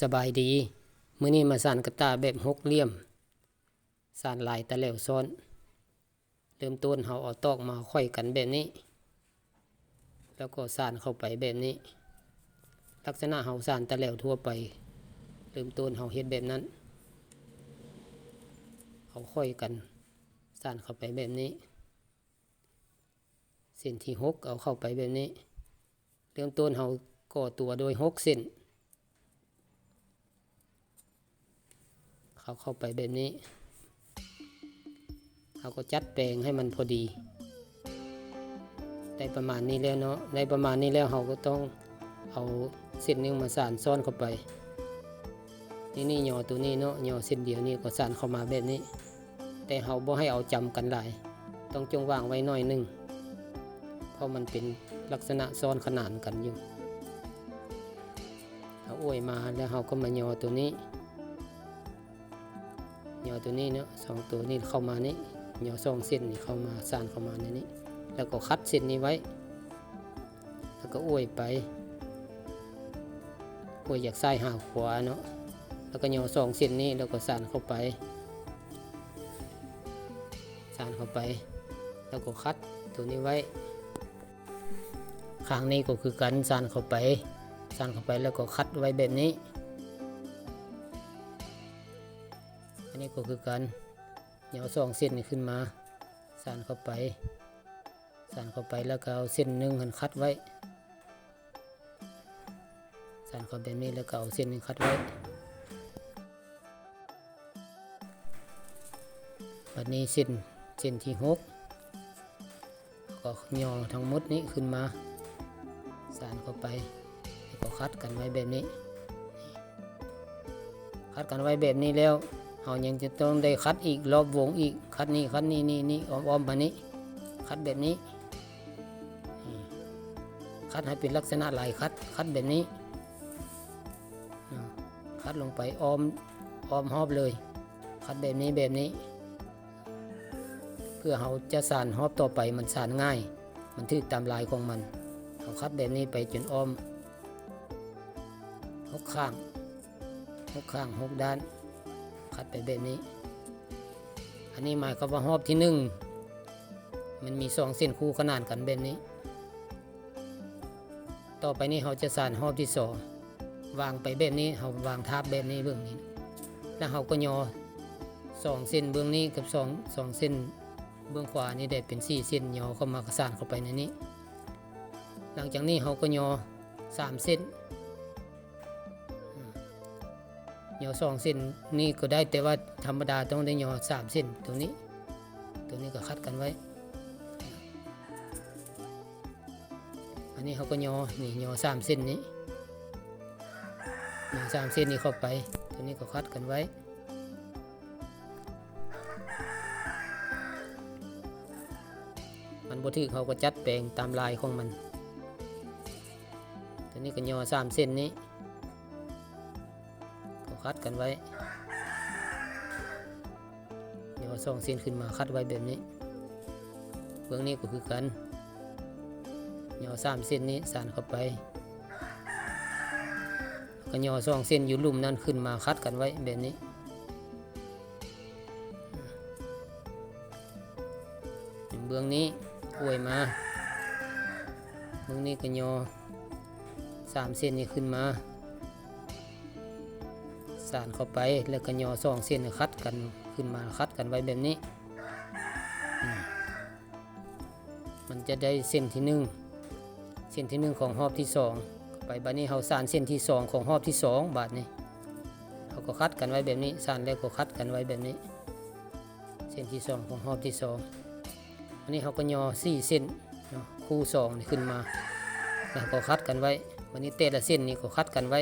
สบายดีมื้อนี้มาสานกระตาแบบหกเหลี่ยมสานลายตะแล้วซ้อน เริ่มต้นเฮาเอาตอกมาค่อยกันแบบนี้ แล้วก็สานเข้าไปแบบนี้ ลักษณะเฮาสานตะแล้วทั่วไป เริ่มต้นเฮาเฮ็ดแบบนั้นเอาค่อยกันสานเข้าไปแบบนี้ เส้นที่หกเอาเข้าไปแบบนี้ เริ่มต้นเฮาก่อตัวโดยหกเส้น เขาเข้าไปแบบนี้เขาก็จัดแปลงให้มันพอดี ได้ประมาณนี้แล้วเนาะได้ประมาณนี้แล้วเราก็ต้องเอาเส้นหนึงมาสานซ้อนเข้าไป นี่นี่หยอตัวนี้เนาะหยอเส้นเดียวนี่ก็สานเข้ามาแบบนี้ แต่เราบ่ให้เอาจำกันหลาย ต้องจงวางไว้หน่อยหนึงเพราะมันเป็นลักษณะซ้อนขนานกันอยู่เอาอ้วยมาแล้วเราก็มาหยอตัวนี้ ยวตัวนี้เนาะสองตัวนี้เข้ามานี่เหนียวสองเส้นนี่เข้ามาสานเข้ามาในนี้ แล้วก็คัดเส้นนี้ไว้ แล้วก็อ้วยไปอ้วยจากซ้ายหาขวาเนาะแล้วก็เหนียวสองเส้นนี้แล้วก็สานเข้าไปสานเข้าไป แล้วก็คัดตัวนี้ไว้ข้างนี้ก็คือกันสานเข้าไปสานเข้าไปแล้วก็คัดไว้แบบนี้ อันนี้ก็คือการเหนียวสองเส้นนี่ขึ้นมาสานเข้าไปสานเข้าไปแล้วก็เอาเส้นหนึ่งหันคัดไว้สานเข้าแบบนี้แล้วก็เอาเส้นหนึ่งคัดไว้วันนี้เส้นเส้นที่หกก็ย่อทั้งหมดนี้ขึ้นมาสานเข้าไปแล้วก็คัดกันไว้แบบนี้คัดกันไว้แบบนี้แล้ว เรายังจะต้องได้คัดอีกรอบวงอีก คัดนี่คัดนี่นี่นี่อ้อมอ้อมานี้ คัดแบบนี้ คัดให้เป็นลักษณะลายคัด คัดแบบนี้ คัดลงไปอ้อมอ้อมหอบเลย คัดแบบนี้แบบนี้ เพื่อเราจะสานหอบต่อไปมันสานง่าย มันถือตามลายของมันเราคัดแบบนี้ไปจนอ้อมหกข้างหกข้างหกด้าน คัดไปแบบนี้ อันนี้หมายความว่าหอบที่หนึ่งมันมีสองเส้นคู่ขนานกันแบบนี้ ต่อไปนี้เราจะสานหอบที่สองวางไปแบบนี้เราวางทับแบบนี้เบื้องนี้ แล้วเราก็ยอสองเส้นเบื้องนี้กับสองสองเส้นเบื้องขวานี่ได้เป็นสี่เส้นยอเข้ามากระสานเข้าไปในนี้ หลังจากนี้เราก็ยอสามเส้น สองเส้นนี่ก็ได้แต่ว่าธรรมดาต้องได้ยวสามเส้นตรงนี้ ตรงนี้ก็คัดกันไว้ อันนี้เขาก็ยวนี่ยวสามเส้นนี้ยวสามเส้นนี้เข้าไป ตรงนี้ก็คัดกันไว้มันบ่ถือเขาก็จัดแปลงตามลายของมัน ตัวนี้ก็ยวสามเส้นนี้ คัดกันไว้ เดี๋ยวเอาสองเส้นขึ้นมาคัดไว้แบบนี้เบื้องนี้ก็คือกันเดี๋ยวเอสามเส้นนี้สานเข้าไปก็ย่อสองเส้นอยู่ลุ่มนั้นขึ้นมาคัดกันไว้แบบนี้เบื้องนี้อวยมาเบื้องนี้ก็ย่อสามเส้นนี้ขึ้นมา สานเข้าไป แล้วก็ย่อสองเส้นคัดกันขึ้นมาคัดกันไว้แบบนี้ มันจะได้เส้นที่หนึ่งเส้นที่หนึ่งของรอบที่สองไปบัดนี้เราสานเส้นที่สองของรอบที่สองบาทนี้เราก็คัดกันไว้แบบนี้สานแล้วก็คัดกันไว้แบบนี้ เส้นที่สองของรอบที่สองอันนี้เราก็ย่อสี่เส้นคู่สองขึ้นมาแล้วก็คัดกันไว้วันนี้เตะละเส้นนี้ก็คัดกันไว้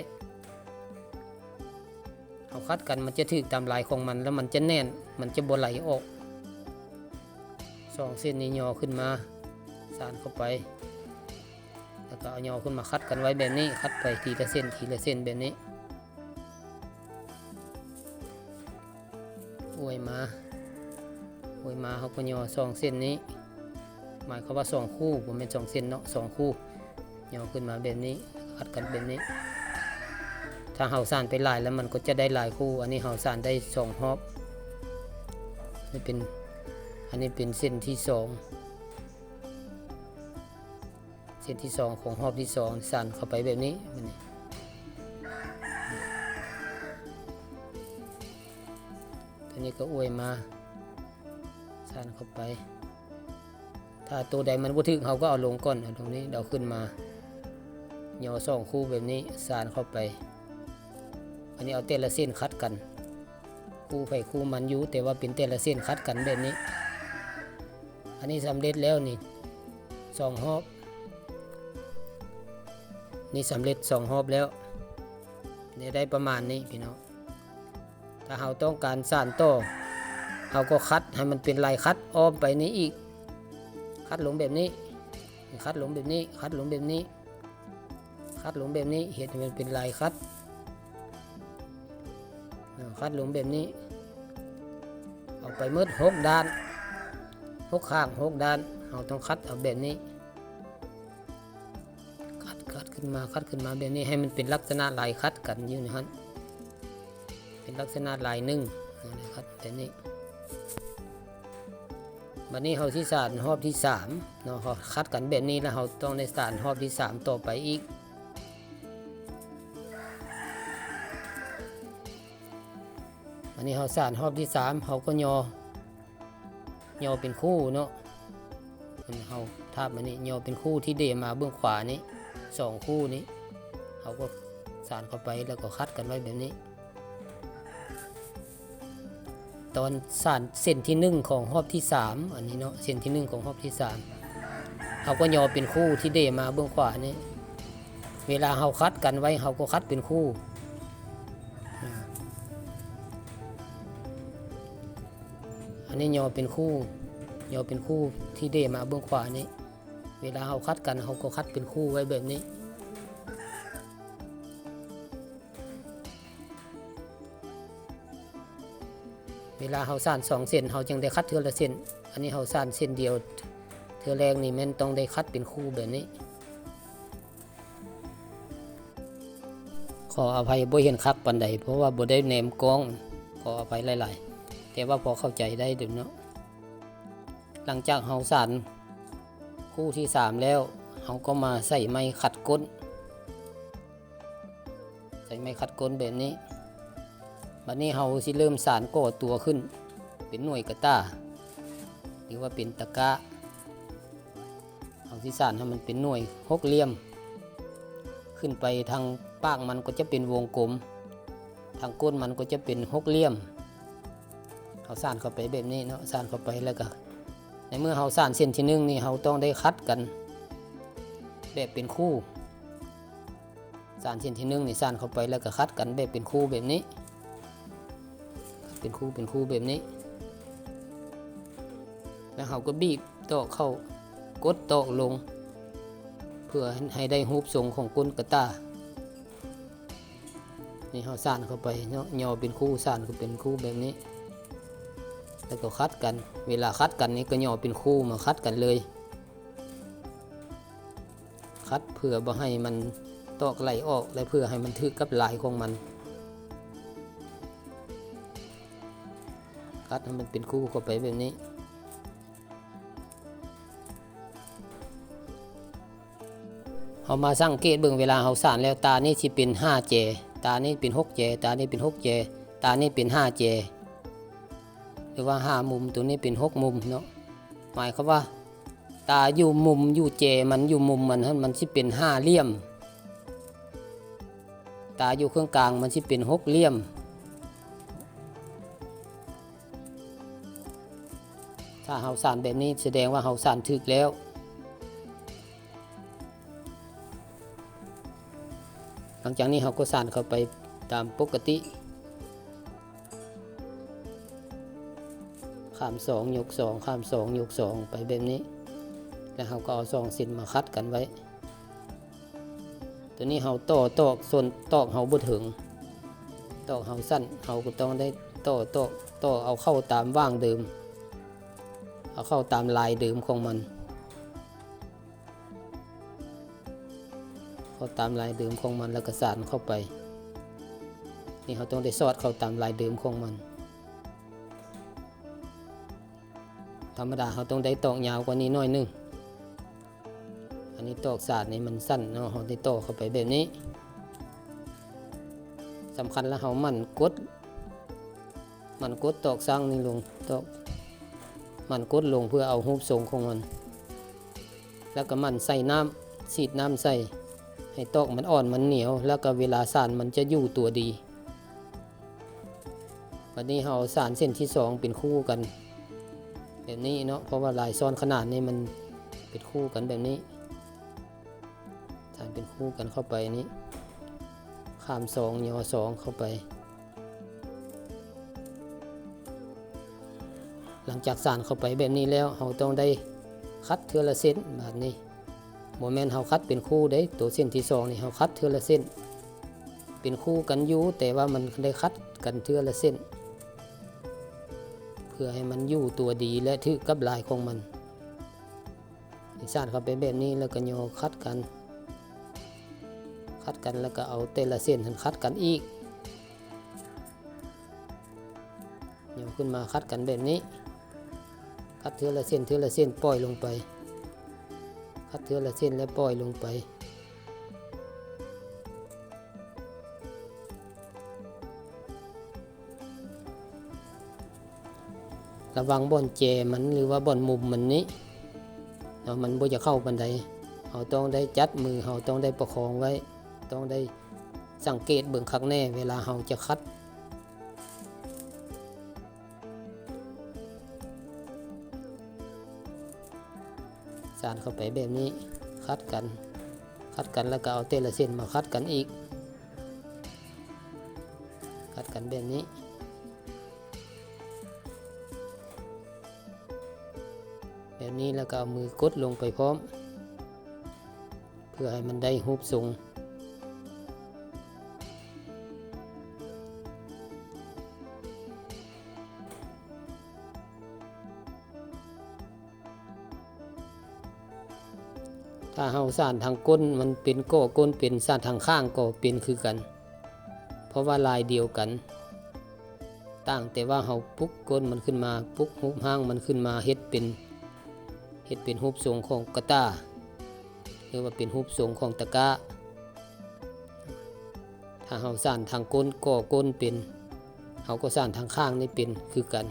คัดกันมันจะถึกตามลายของมันแล้วมันจะแน่น มันจะบไหลออกสองเส้นนี้ย่อขึ้นมาสานเข้าไปแล้วก็เอาย่อขึ้นมาคัดกันไว้แบบนี้คัดไปทีละเส้นทีละเส้นแบบนี้อวยมาอวยมาเขาก็ย่อสองเส้นนี้ หมายความว่าสองคู่ผมเป็นสองเส้นเนาะสองคู่ย่อขึ้นมาแบบนี้คัดกันแบบนี้ ถ้าเฮาสานไปหลายแล้วมันก็จะได้หลายคู่ อันนี้เฮาสานได้สองฮอบนี่เป็นอันนี้เป็นเส้นที่สองเส้นที่สองของฮอบที่สองสานเข้าไปแบบนี้มันนี่ตัวนี้ก็อวยมาสานเข้าไป ถ้าตัวใดมันบ่ถึกเขาก็เอาลงก่อนตรงนี้เดาขึ้นมาย่อสองคู่แบบนี้สานเข้าไป อันนี้เอาเต้นละเส้นคัดกันคู่ไผ่คู่มันอยู่แต่ว่าเป็นเต้นละเส้นคัดกันแบบนี้ อันนี้สำเร็จแล้วนี่สองหอบนี่สำเร็จสองหอบแล้วเนี่ยได้ประมาณนี้พี่น้องถ้าเราต้องการสานต่อเราก็คัดให้มันเป็นลายคัดอ้อมไปนี้อีก คัดหลงแบบนี้ คัดหลงแบบนี้ คัดหลงแบบนี้ คัดหลงแบบนี้เห็นมันเป็นลายคัด คัดหลงแบบนี้ เอาไปมืดหกด้านหกข้างหกด้านเราต้องคัดเอาแบบนี้ คัดคัดขึ้นมาคัดขึ้นมาแบบนี้ให้มันเป็นลักษณะลายคัดกันอยู่นะครับเป็นลักษณะลายหนึ่งนะครับแบบนี้วันนี้เราที่สารรอบที่สามเนาะเราคัดกันแบบนี้แล้วเราต้องในสารรอบที่สามต่อไปอีก นนี้เราสารรอบที่สามเราก็ยอยอเป็นคู่เนาะมันเราทาบมันนี่ยอเป็นคู่ที่เดมาเบื้องขวานี้สองคู่นี้เราก็สารเข้าไปแล้วก็คัดกันไว้แบบนี้ ตอนสานเส้นที่หนึ่งของรอบที่สามอันนี้เนาะเส้นที่หนึ่งของรอบที่สามเขาก็ยอเป็นคู่ที่เดมาเบื้องขวานี่เวลาเขาคัดกันไว้เขาก็คัดเป็นคู่ อันนี้ยอเป็นคู่ยอเป็นคู่ที่เดมาเบื้องขวานี่เวลาเขาคัดกันเขาก็คัดเป็นคู่ไว้แบบนี้เวลาเขาสานสองเส้นเขาจึงได้คัดเทือละเส้น อันนี้เขาสานเส้นเดียว เทือแรกนี่แมันต้องได้คัดเป็นคู่แบบนี้ ขออภัยบ่เห็นคักปันใดเพราะว่าบ่ได้แนมกล้อง ขออภัยหลาย ๆ แต่ว่าพอเข้าใจได้เดี๋ยวเนาะหลังจากเขาสานคู่ที่สามแล้วเขาก็มาใส่ไม้ขัดก้น ใส่ไม้ขัดก้นแบบนี้บัดนี้เราสิเริ่มสารก่อตัวขึ้น เป็นหน่วยกระต้าหรือว่าเป็นตะกะเอาสิสารให้มันเป็นหน่วยหกเหลี่ยม ขึ้นไปทางปากมันก็จะเป็นวงกลม ทางก้นมันก็จะเป็นหกเหลี่ยม เอาสารเข้าไปแบบนี้เนาะสารเข้าไปแล้วก็ในเมื่อเราสารเส้นที่หนึ่งนี่เราต้องได้คัดกันแบบเป็นคู่สารเส้นที่หนึ่งนี่สารเข้าไปแล้วก็คัดกันแบบเป็นคู่แบบนี้ เป็นคู่เป็นคู่แบบนี้ แล้วเขาก็บีบตอกเข้ากดตอกลง เพื่อให้ได้รูปทรงของก้นกระตานี่เขาสานเข้าไปเนาะยอเป็นคู่สานก็เป็นคู่แบบนี้ แล้วก็คัดกัน เวลาคัดกันนี่ก็ย่อเป็นคู่มาคัดกันเลย คัดเพื่อบ่ให้มันตอกไหลออกและเพื่อให้มันทึกกับลายของมัน คัดให้มันเป็นคู่เข้าไปแบบนี้เอามาสังเกตเบิ่งเวลาเขาสานแล้วตานี่สิเป็น5เจตานี่เป็น6เจตานี่เป็น6เจตานี่เป็น5เจ หรือว่า5มุมตัวนี้เป็น6มุมเนาะหมายความว่า ตาอยู่มุมอยู่เจมันอยู่มุมมันมันสิเป็นห้าเหลี่ยม ตาอยู่เครื่องกลางมันสิเป็นหกเหลี่ยม ถ้าเฮาสานแบบนี้แสดงว่าเฮาสานถึกแล้วหลังจากนี้เฮาก็สานเข้าไปตามปกติ ข้ามสองยกสองข้ามสองยกสองไปแบบนี้ แล้วเราก็เอาสองส้นมาคัดกันไว้ ตัวนี้เราต่อตอกส่วนตอกเราบ่ถึง ตอกเราสั้นเราก็ต้องได้ต่อตอกต่อเอาเข้าตามว่างเดิม เอาเข้าตามลายเดิมของมัน เข้าตามลายเดิมของมันแล้วก็สานเข้าไป นี่เขาต้องได้สอดเข้าตามลายเดิมของมัน ธรรมดาเขาต้องได้ตอกยาวกว่านี้หน่อยหนึง อันนี้ตอกศาสตร์นี่มันสั้นเนาะเขาได้ตอกเข้าไปแบบนี้สำคัญแล้วเขามันกด มันกดตอกสร้างนี่ลงตอกมันกดลงเพื่อเอารูปทรงของมัน แล้วก็มันใส่น้ำสีดน้ำใส่ให้ตอกมันอ่อนมันเหนียว แล้วก็เวลาสานมันจะอยู่ตัวดีวันนี้เราเอาสารเส้นที่สองเป็นคู่กัน แบบนี้เนาะเพราะว่าลายซ้อนขนาดนี้มันเป็นคู่กันแบบนี้สารเป็นคู่กันเข้าไปนี้ข้ามสองยอสองเข้าไป หลังจากสารเข้าไปแบบนี้แล้วเราต้องได้คัดเทือละเส้นแบบนี้โมเมนต์เราคัดเป็นคู่ได้ตัวเส้นที่สองนี่เราคัดเทือละเส้น เป็นคู่กันอยู่แต่ว่ามันได้คัดกันเทือละเส้น เพื่อให้มันอยู่ตัวดีและถือกับลายของมันสานเข้าไปแบบนี้แล้วก็โยคัดกัน คัดกันแล้วก็เอาแต่ละเส้นหันคัดกันอีกโยขึ้นมาคัดกันแบบนี้ คัดเทือละเส้นเทือละเส้นปล่อยลงไป คัดเทือละเส้นแล้วปล่อยลงไป ระวังบ่อนแจมันหรือว่าบ่อนมุมมันนี้เนาะมันบ่จะเข้าบันไดเราต้องได้จัดมือเราต้องได้ประคองไว้ ต้องได้สังเกตเบิ่งคักแน่เวลาเราจะคัดสานเข้าไปแบบนี้คัดกัน คัดกันแล้วก็เอาเตละเส้นมาคัดกันอีก คัดกันแบบนี้ แบบนี้แล้วก็เอามือกดลงไปพร้อม เพื่อให้มันได้รูปทรงถ้าเฮาสานทางก้นมันเป็นก้อก้นเป็นสานทางข้างก็เป็นคือกัน เพราะว่าลายเดียวกัน ต่างแต่ว่าเฮาปุ๊กก้นมันขึ้นมาปุ๊กหูปห้างมันขึ้นมาเฮ็ดเป็น ฮ็ดเป็นรูปทรงของกระตาหรือว่าเป็นรูปทรงของตะกร้าถ้าเฮาสานทางก้นก่อก้นเป็นเฮาก็สานทางข้างนี่เป็นคือกัน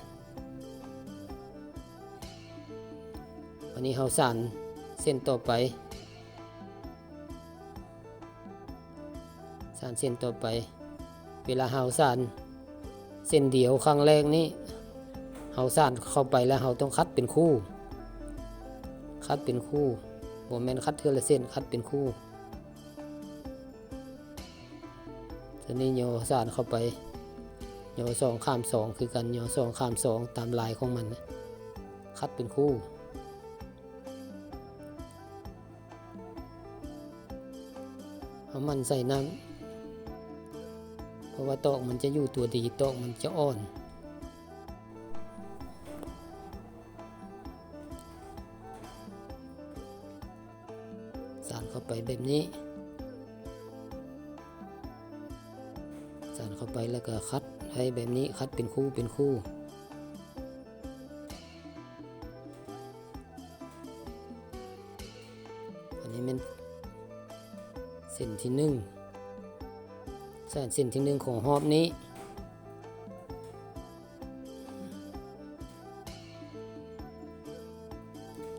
วันนี้เฮาสานเส้นต่อไปสานเส้นต่อไป เวลาเฮาสานเส้นเดียวครั้งแรกนี้เฮาสานเข้าไปแล้วเฮาต้องคัดเป็นคู่ คัดเป็นคู่โมเมนคัดเทือละเส้นคัดเป็นคู่ทีนี้โยสานเข้าไปโยสองข้ามสองคือกันโยสองข้ามสองตามลายของมัน คัดเป็นคู่เอามันใส่น้ำเพราะว่าตอกมันจะอยู่ตัวดีตอกมันจะอ่อน ไปแบบนี้ สานเข้าไปแล้วก็คัดให้แบบนี้คัดเป็นคู่เป็นคู่อันนี้เป็นเส้นที่หนึ่งสานเส้นที่หนึ่งของหอบนี้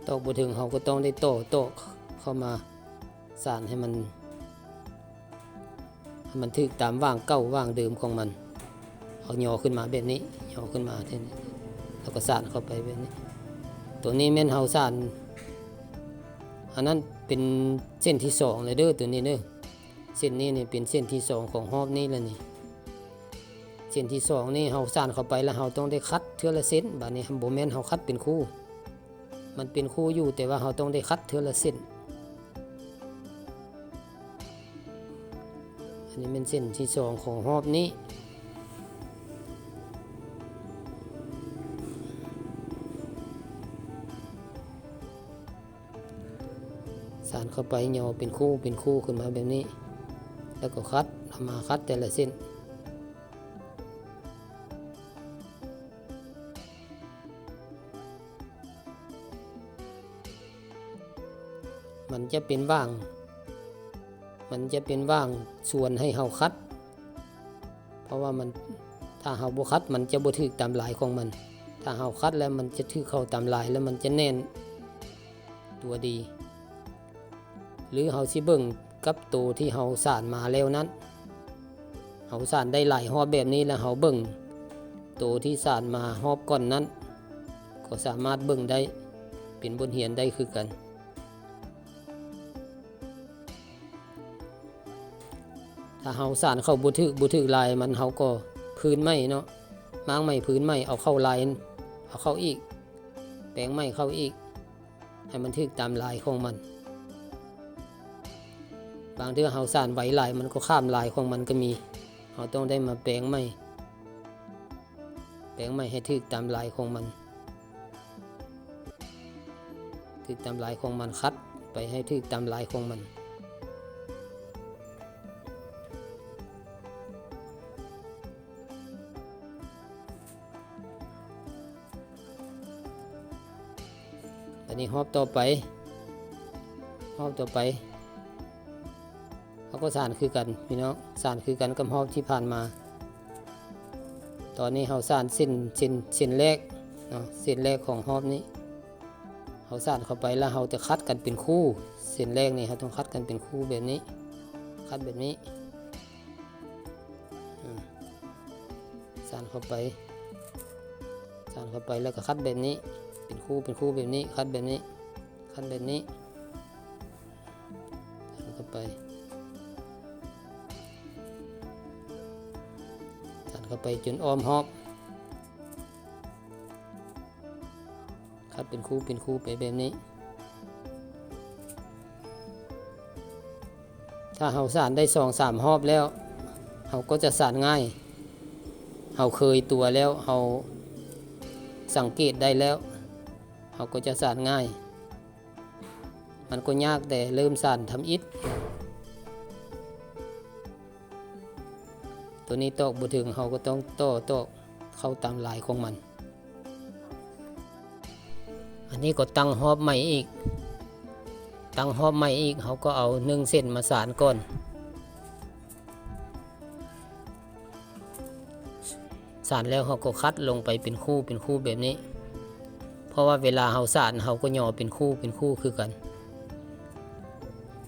ตอกบถึงเขาก็ต้องได้โตโตะเข้ามา สานให้มันให้มันถึกตามว่างเก้าว่างเดิมของมัน เอาหยอขึ้นมาแบบนี้หยอขึ้นมาเท่นี้แล้วก็สานเข้าไปแบบนี้ ตัวนี้แม่นเฮาสานอันนั้นเป็นเส้นที่สองเลยเด้อตัวนี้เด้อเส้นนี้เนี่ยเป็นเส้นที่สองของหอบนี้แล้วนี่เส้นที่สองนี่เฮาสานเข้าไปแล้วเฮาต้องได้คัดเทือละเส้นบัดนี้บ่แม่นเฮาคัดเป็นคู่ มันเป็นคู่อยู่แต่ว่าเราต้องได้คัดเทือละเส้น อันนี้เป็นเส้นที่สองของหอบนี้สานเข้าไปเยาเป็นคู่เป็นคู่ขึ้นมาแบบนี้ แล้วก็คัดทำมาคัดแต่ละเส้นมันจะเป็นว่าง มันจะเป็นว่างส่วนให้เฮาคัด เพราะว่ามันถ้าเฮาบ่คัดมันจะบ่ถึกตามลายของมัน ถ้าเฮาคัดแล้วมันจะถึกเข้าตามลายแล้วมันจะแน่นตัวดี หรือเฮาสิเบิ่งกับตัวที่เฮาสานมาแล้วนั้นเฮาสานได้หลายหอบแบบนี้แล้วเฮาเบิ่งตัวที่สานมาหอบก่อนนั้น ก็สามารถเบิ่งได้เป็นบทเรียนได้คือกัน ถ้าเฮาสานเข้าบุทึกบุทึกลายมันเฮาก็พื้นไม้เนาะม้างไม้พื้นไม้เอาเข้าลายเอาเข้าอีก แปลงไม้เข้าอีก ให้มันทึกตามลายของมัน บางเทื่อเฮาสานไหวลายมันก็ข้ามลายของมันก็มีเฮาต้องได้มาแปลงไม้แปลงไม้ให้ทึกตามลายของมันทึกตามลายของมันคัดไปให้ทึกตามลายของมัน อันนี้หอบต่อไปหอบต่อไปเขาก็สานคือกันพี่น้องสานคือกันกับหอบที่ผ่านมา ตอนนี้เขาสานเส้นเส้นเส้นแรกเนาะเส้นแรกของหอบนี้เขาสานเข้าไปแล้วเขาจะคัดกันเป็นคู่เส้นแรกนี่เขาต้องคัดกันเป็นคู่แบบนี้ คัดแบบนี้สานเข้าไปสานเข้าไปแล้วก็คัดแบบนี้ เป็นคู่เป็นคู่แบบนี้คัดแบบนี้ คัดแบบนี้ใส่เข้าไปใส่เข้าไปจนอ้อมหอบคัดเป็นคู่เป็นคู่ไปแบบนี้ ถ้าเฮาสานได้สองสามหอบแล้วเฮาก็จะสานง่ายเฮาเคยตัวแล้วเฮาสังเกตได้แล้ว เขาก็จะสานง่าย มันก็ยากแต่เริ่มสานทำอิฐตัวนี้ตอกบุถึงเขาก็ต้องต่อตอกเข้าตามลายของมัน อันนี้ก็ตั้งหอบใหม่อีก ตั้งหอบใหม่อีกเขาก็เอาหนึ่งเส้นมาสานก่อนสานแล้วเขาก็คัดลงไปเป็นคู่เป็นคู่แบบนี้ เพราะว่าเวลาเฮาสานเฮาก็ย่อเป็นคู่เป็นคู่คือกัน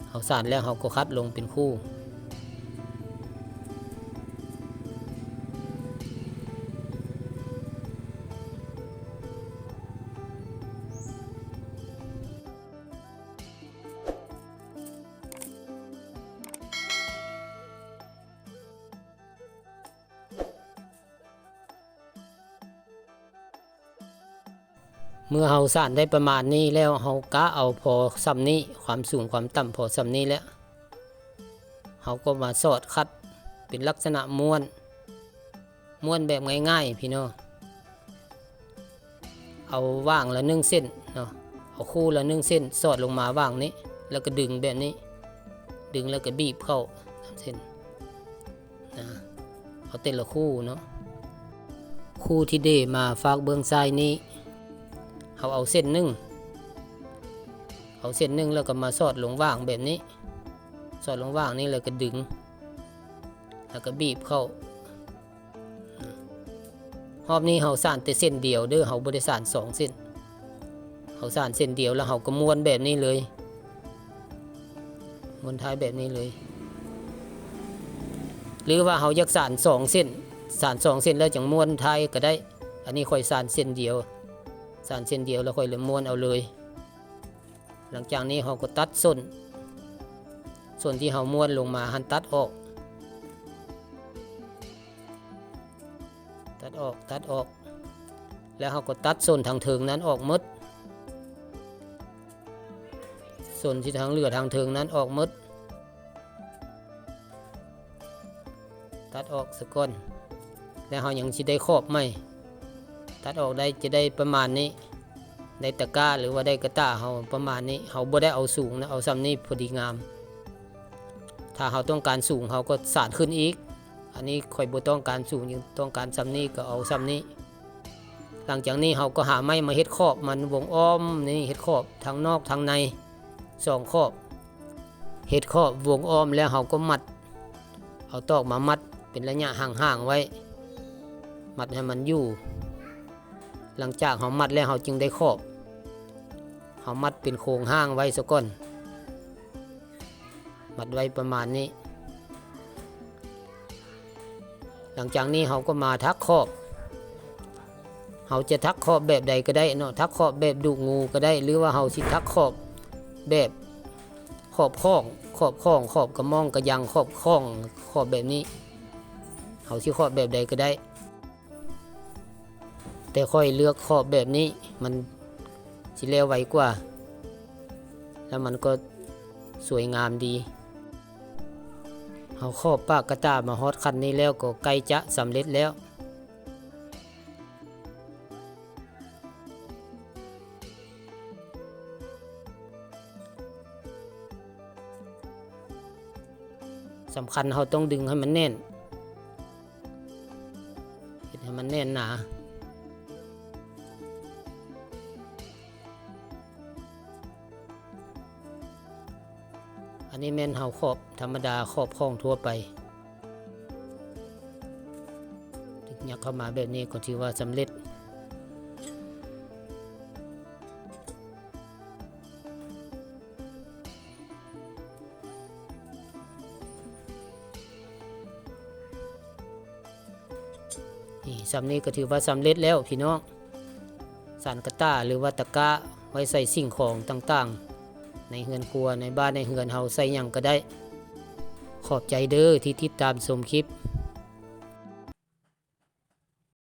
เฮาสานแล้วเฮาก็คัดลงเป็นคู่ เอาสานได้ประมาณนี้แล้วเฮากะเอาพอซ้ำนี้ความสูงความต่ำพอซ้ำนี้แล้วเฮาก็มาสอดคัดเป็นลักษณะม้วน ม้วนแบบง่ายๆพี่น้องเอาว่างละหนึ่งเส้นเนาะเอาคู่ละหนึ่งเส้น สอดลงมาว่างนี้ แล้วก็ดึงแบบนี้ ดึงแล้วก็บีบเข้าตามเส้นนะเอาเต้นละคู่เนาะคู่ที่เดมาฝากเบื้องซ้ายนี้ เขาเอาเส้นหนึ่งเอาเส้นหนึ่งแล้วก็มาสอดลงว่างแบบนี้ สอดลงว่างนี่แล้วก็ดึง แล้วก็บีบเข้ารอบนี้เขาสานแต่เส้นเดียวเด้อเขาบริสานสองเส้นเขาสานเส้นเดียวแล้วเขาก็ม้วนแบบนี้เลยม้วนท้ายแบบนี้เลย หรือว่าเขาอยากสานสองเส้นสานสองเส้นแล้วจังม้วนท้ายก็ได้ อันนี้ค่อยสานเส้นเดียว สานเส้นเดียวแล้วค่อยเลยม้วนเอาเลย หลังจากนี้เราก็ตัดส้น ส่วนที่เราม้วนลงมาหันตัดออก ตัดออกตัดออก แล้วเราก็ตัดส่วนทางเทิงนั้นออกมดส่วนที่ทางเหลือทางเทิงนั้นออกมดตัดออกสักก้อนแล้วเรายังสิได้ครอบไหม ตัดออกได้จะได้ประมาณนี้ ได้ตะกร้าหรือว่าได้กระต้าเฮาประมาณนี้เฮาบ่ได้เอาสูงนะเอาซ้ำนี้พอดีงาม ถ้าเฮาต้องการสูงเฮาก็สาดขึ้นอีก อันนี้ค่อยบ่ต้องการสูงยังต้องการซ้ำนี้ก็เอาซ้ำนี้ หลังจากนี้เฮาก็หาไม้มาเฮ็ดขอบมันวงอ้อมนี่เฮ็ดขอบทางนอกทางในสองครอบเฮ็ดครอบวงอ้อมแล้วเราก็มัด เอาตอกมามัดเป็นระยะห่างๆไว้ มัดให้มันอยู่ หลังจากเรามัดแล้วเราจึงได้ครอบเรามัดเป็นโครงห้างไว้ซะก่อน มัดไว้ประมาณนี้ หลังจากนี้เราก็มาทักครอบเราจะทักขอบแบบใดก็ได้เนาะทักขอบแบบดุงูก็ได้ หรือว่าเราสิทักขอบแบบขอบข้องขอบข้องขอบกระมองกระยังขอบข้องขอบแบบนี้เราสิขอบแบบใดก็ได้ แต่ค่อยเลือกขอบแบบนี้มันสิเลวไวกว่า แล้วมันก็สวยงามดีเอาขอบปากกระตามาฮอดคันนี้แล้วก็ใกล้จะสำเร็จแล้วสำคัญเราต้องดึงให้มันแน่นให้มันแน่นหนา อันนี้แม่นเฮาขอบธรรมดาขอบข้องทั่วไปถึงยักเข้ามาแบบนี้ก็ถือว่าสำเร็จนี่สำนี้ก็ถือว่าสำเร็จแล้วพี่น้องสารกระต้าหรือว่าตะกร้าไว้ใส่สิ่งของต่างๆ ในเฮือนครัวในบ้านในเฮือนเฮาใส่หยังก็ได้ ขอบใจเด้อที่ติดตามชมคลิป